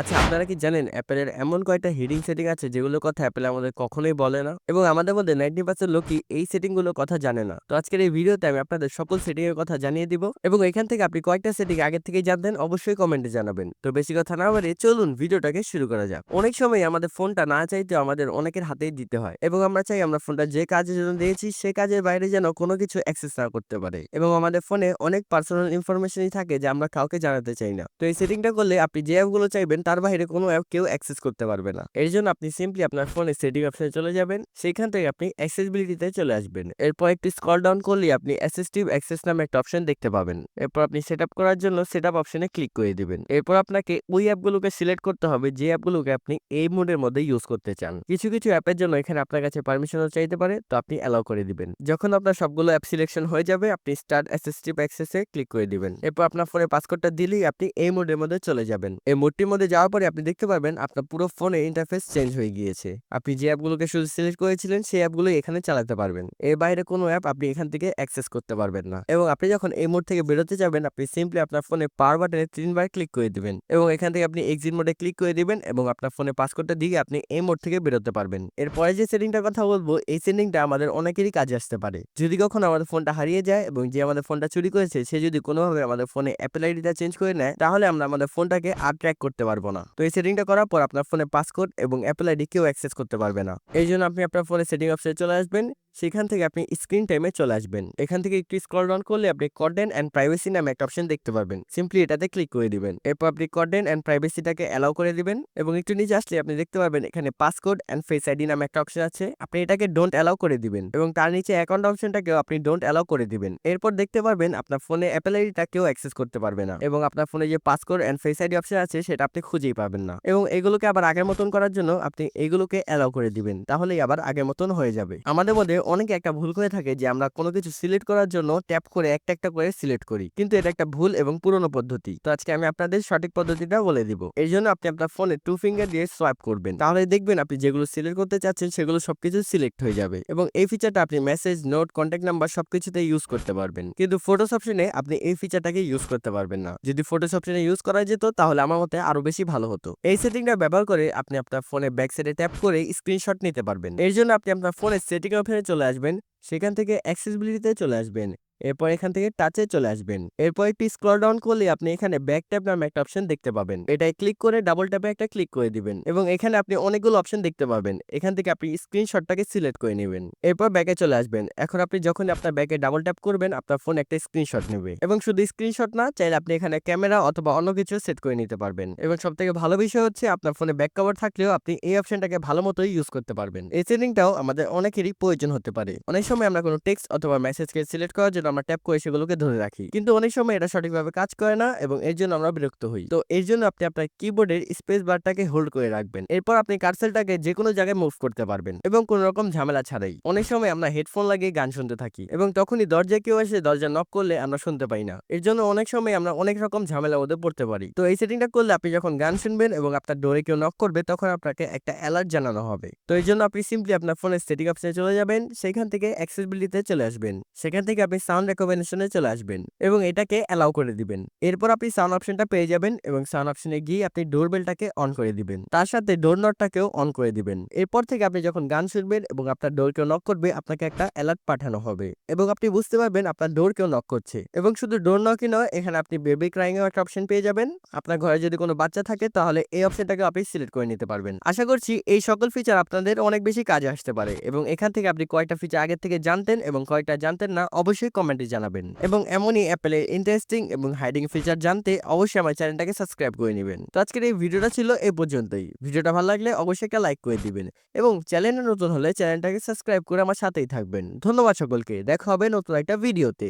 আচ্ছা আপনারা কি জানেন অ্যাপেলের এমন কয়েকটা হিডিং সেটিং আছে যেগুলোর কথা অ্যাপেল আমাদের কখনোই বলে না? এবং আমাদের মধ্যে নাইনটি পার্সেন্ট লোকই এই সেটিংগুলোর কথা জানে না। তো আজকের এই ভিডিওতে আমি আপনাদের সকল সেটিং এর কথা জানিয়ে দিব এবং এখান থেকে আপনি কয়েকটা সেটিং আগের থেকেই জানতেন অবশ্যই কমেন্টে জানাবেন। তো বেশি কথা না বাড়িয়ে চলুন ভিডিওটাকে শুরু করা যাক। অনেক সময় আমাদের ফোনটা না চাইতে আমাদের অনেকের হাতেই দিতে হয় এবং আমরা চাই আমরা ফোনটা যে কাজের জন্য দিয়েছি সে কাজের বাইরে যেন কোনো কিছু অ্যাক্সেস না করতে পারে এবং আমাদের ফোনে অনেক পার্সোনাল ইনফরমেশনই থাকে যে আমরা কাউকে জানাতে চাই না। তো এই সেটিংটা করলে আপনি যে অ্যাপগুলো চাইবেন তার বাইরে কোনো অ্যাপ কেউ অ্যাক্সেস করতে পারবে না। এর জন্য আপনি সিম্পলি আপনার ফোনে সেটিং অপশনে চলে যাবেন। সেখান থেকে আপনি অ্যাক্সেসিবিলিটিতে চলে আসবেন। এরপর একটি স্কল ডাউন করলে আপনি অ্যাসেসটিভ অ্যাক্সেস নামে একটা অপশন দেখতে পাবেন। এরপর আপনি সেট আপ করার জন্য সেট আপ অপশনে ক্লিক করে দিবেন। এরপর আপনাকে ওই অ্যাপগুলোকে সিলেক্ট করতে হবে যে অ্যাপগুলোকে আপনি এই মোডের মধ্যে ইউজ করতে চান। কিছু কিছু অ্যাপের জন্য এখানে আপনার কাছে পারমিশনও চাইতে পারে, তো আপনি অ্যালাউ করে দিবেন। যখন আপনার সবগুলো অ্যাপ সিলেকশন হয়ে যাবে, আপনি স্টার্ট অ্যাসেসটিভ অ্যাক্সেসে ক্লিক করে দিবেন। এরপর আপনার ফোনে পাসকোডটা দিলেই আপনি এই মোডের মধ্যে চলে যাবেন। এই মোডটির মধ্যে যাওয়ার পরে আপনি দেখতে পারবেন আপনার পুরো ফোনে ইন্টারফেস চেঞ্জ হয়ে গিয়েছে। আপনি যে অ্যাপগুলোকে শুধু সিলেক্ট করেছিলেন, সেই অ্যাপগুলো এখানে চালাতে পারবেন। এর বাইরে কোনো অ্যাপ আপনি এখান থেকে অ্যাক্সেস করতে পারবেন না। এবং আপনি যখন এই মোড থেকে বেরোতে যাবেন, আপনি সিম্পলি আপনার ফোনে পাওয়ার বাটনে তিনবার ক্লিক করে দিবেন। এবং এখান থেকে আপনি এক্সিট মোডে ক্লিক করে দিবেন এবং আপনার ফোনে পাসকোডটা দিয়ে আপনি এই মোড থেকে বেরোতে পারবেন। এরপরে যে সেটিংটার কথা বলব, এই সেটিংটা আমাদের অনেকেরই কাজে আসতে পারে। যদি কখনো আমাদের ফোনটা হারিয়ে যায় এবং যে আমাদের ফোনটা চুরি করেছে, সে যদি কোনোভাবে আমাদের ফোনে অ্যাপেল আইডিটা চেঞ্জ করে নেয়, তাহলে আমরা আমাদের ফোনটাকে আর ট্র্যাক করতে পারব। না। তো এই সেটিংটা করার পর আপনার ফোনে পাসকোড এবং অ্যাপেল আইডি কেউ অ্যাক্সেস করতে পারবে না। এই জন্য আপনি আপনার ফোনে সেটিং অপশনে চলে আসবেন। সেখান থেকে আপনি স্ক্রিন টাইমে চলে আসবেন। এখান থেকে একটু স্ক্রল ডাউন করলে আপনি কন্টেন্ট অ্যান্ড প্রাইভেসি নামে একটা অপশন দেখতে পারবেন। সিম্পলি এটাতে ক্লিক করে দিবেন। এরপর আপনি কন্টেন্ট অ্যান্ড প্রাইভেসিটাকে অ্যালাউ করে দিবেন এবং একটু নিচে আসলে আপনি দেখতে পারবেন এখানে পাসকোড অ্যান্ড ফেস আইডি নামে একটা অপশন আছে। আপনি এটাকে ডোন্ট অ্যালাউ করে দিবেন এবং তার নিচে অ্যাকাউন্ট অপশনটাকেও আপনি ডোন্ট অ্যালাউ করে দিবেন। এরপর দেখতে পারবেন আপনার ফোনে অ্যাপেল আইডিটা কেউ অ্যাক্সেস করতে পারবে না এবং আপনার ফোনে যে passcode and face ID option আছে সেটা আপনি খুঁজেই পাবেন না। এবং এগুলোকে আবার আগের মতন করার জন্য আপনি এগুলোকে অ্যালাউ করে দিবেন। তাহলেই আবার আগের মতন হয়ে যাবে। আমাদের মধ্যে অনেকে একটা ভুল করে থাকে যে আমরা কোনো কিছু সিলেক্ট করার জন্য ট্যাপ করে একটা একটা করে সিলেক্ট করি। কিন্তু এটা একটা ভুল এবং পুরনো পদ্ধতি। তো আজকে আমি আপনাদের সঠিক পদ্ধতিটা বলে দিব। এই জন্য আপনি আপনার ফোনে টু ফিঙ্গার দিয়ে সোয়াইপ করবেন। তাহলে দেখবেন আপনি যেগুলো সিলেক্ট করতে চাচ্ছেন সেগুলো সবকিছু সিলেক্ট হয়ে যাবে। এবং এই ফিচারটা আপনি মেসেজ নোট কন্ট্যাক্ট নাম্বার সবকিছুতে ইউজ করতে পারবেন। কিন্তু ফটোস অপশনে আপনি এই ফিচারটাকে ইউজ করতে পারবেন না। যদি ফটোস অপশনে ইউজ করা যেত তাহলে আমার মতে আরও বেশি ভালো হতো। এই সেটিংটা ব্যবহার করে আপনি আপনার ফোনে ব্যাক সাইডে ট্যাপ করে স্ক্রিনশট নিতে পারবেন। এর জন্য আপনি আপনার ফোনের সেটিং অপশনে চলে আসবেন। সেখান থেকে অ্যাক্সেসিবিলিটিতে চলে আসবেন। এরপর এখান থেকে টাচে চলে আসবেন। এরপর একটি স্ক্রল ডাউন করলে আপনি এখানে ব্যাক ট্যাপ নামে একটা অপশন দেখতে পাবেন। এটাই ক্লিক করে ডাবল ট্যাপে একটা ক্লিক করে দিবেন এবং এখানে আপনি অনেকগুলো অপশন দেখতে পাবেন। এখান থেকে আপনি স্ক্রিনশটটাকে সিলেক্ট করে নেবেন। এরপর ব্যাকে চলে আসবেন। এখন আপনি যখন আপনার ব্যাকে ডাবল ট্যাপ করবেন, আপনার ফোন একটা স্ক্রিনশট নেবে এবং শুধু স্ক্রিনশট না, চাইলে আপনি এখানে ক্যামেরা অথবা অন্য কিছু সেট করে নিতে পারবেন। এবং সব থেকে ভালো বিষয় হচ্ছে আপনার ফোনে ব্যাক কভার থাকলেও আপনি এই অপশনটাকে ভালো মতোই ইউজ করতে পারবেন। এই সেটিংটাও আমাদের অনেকেরই প্রয়োজন হতে পারে। অনেক সময় আমরা কোনো টেক্সট অথবা মেসেজকে সিলেক্ট করার জন্য আমরা ট্যাপ করে সেগুলোকে ধরে রাখি। কিন্তু অনেক সময় এটা সঠিকভাবে কাজ করে না এবং এর জন্য আমরা বিরক্ত হই। তো এর জন্য আপনি আপনার কিবোর্ডের স্পেস বারটাকে হোল্ড করে রাখবেন। এরপর আপনি কার্সেলটাকে যে কোনো জায়গায় মুভ করতে পারবেন এবং কোনো রকম ঝামেলা ছাড়াই। অনেক সময় আমরা হেডফোন লাগিয়ে গান শুনতে থাকি এবং তখনই দরজায় কেউ এসে দরজা নক করলে আমরা শুনতে পাই না। এর জন্য অনেক সময় আমরা অনেক রকম ঝামেলা ওদের পড়তে পারি। তো এই সেটিংটা করলে আপনি যখন গান শুনবেন এবং আপনার ডোরে কেউ নক করবে তখন আপনাকে একটা অ্যালার্ট জানানো হবে। তো এই জন্য আপনি সিম্পলি আপনার ফোনের সেটিং অপশনে চলে যাবেন। সেখান থেকে অ্যাক্সেসিবিলিটিতে চলে আসবেন। সেখান থেকে আপনি সাউন্ড রেকমেন্ডেশনে চলে আসবেন এবং এটাকে অ্যালাউ করে দিবেন। এরপর আপনি সাউন্ড অপশনটা পেয়ে যাবেন এবং সাউন্ড অপশনে গিয়ে আপনি ডোর বেলটাকে অন করে দিবেন। তার সাথে ডোর নটটাকেও অন করে দিবেন। এরপর থেকে আপনি যখন গান শুনবেন এবং আপনার ডোর কেউ নক করবে, আপনাকে একটা অ্যালার্ট পাঠানো হবে এবং আপনি বুঝতে পারবেন আপনার ডোর কেউ নক করছে এবং শুধু ডোর নকই নয়, এখানে আপনি বেবি ক্রাইং এর একটা অপশন পেয়ে যাবেন। আপনার ঘরে যদি কোনো বাচ্চা থাকে, তাহলে এই অপশনটাকে আপনি সিলেক্ট করে নিতে পারবেন। আশা করছি এই সকল ফিচার আপনাদের অনেক বেশি কাজে আসতে পারে এবং এখান থেকে আপনি কয়টা ফিচার আগে থেকে জানতেন এবং কয়টা জানতেন না, অবশ্যই কমেন্টে জানাবেন। এবং এমনই অ্যাপেলের ইন্টারেস্টিং এবং হাইডিং ফিচার জানতে অবশ্যই আমার চ্যানেলটাকে সাবস্ক্রাইব করে নেবেন। তো আজকের এই ভিডিওটা ছিল এ পর্যন্তই। ভিডিওটা ভালো লাগলে অবশ্যই একটা লাইক করে দিবেন এবং চ্যানেলে নতুন হলে চ্যানেলটাকে সাবস্ক্রাইব করে আমার সাথেই থাকবেন। ধন্যবাদ সকলকে। দেখা হবে নতুন একটা ভিডিওতে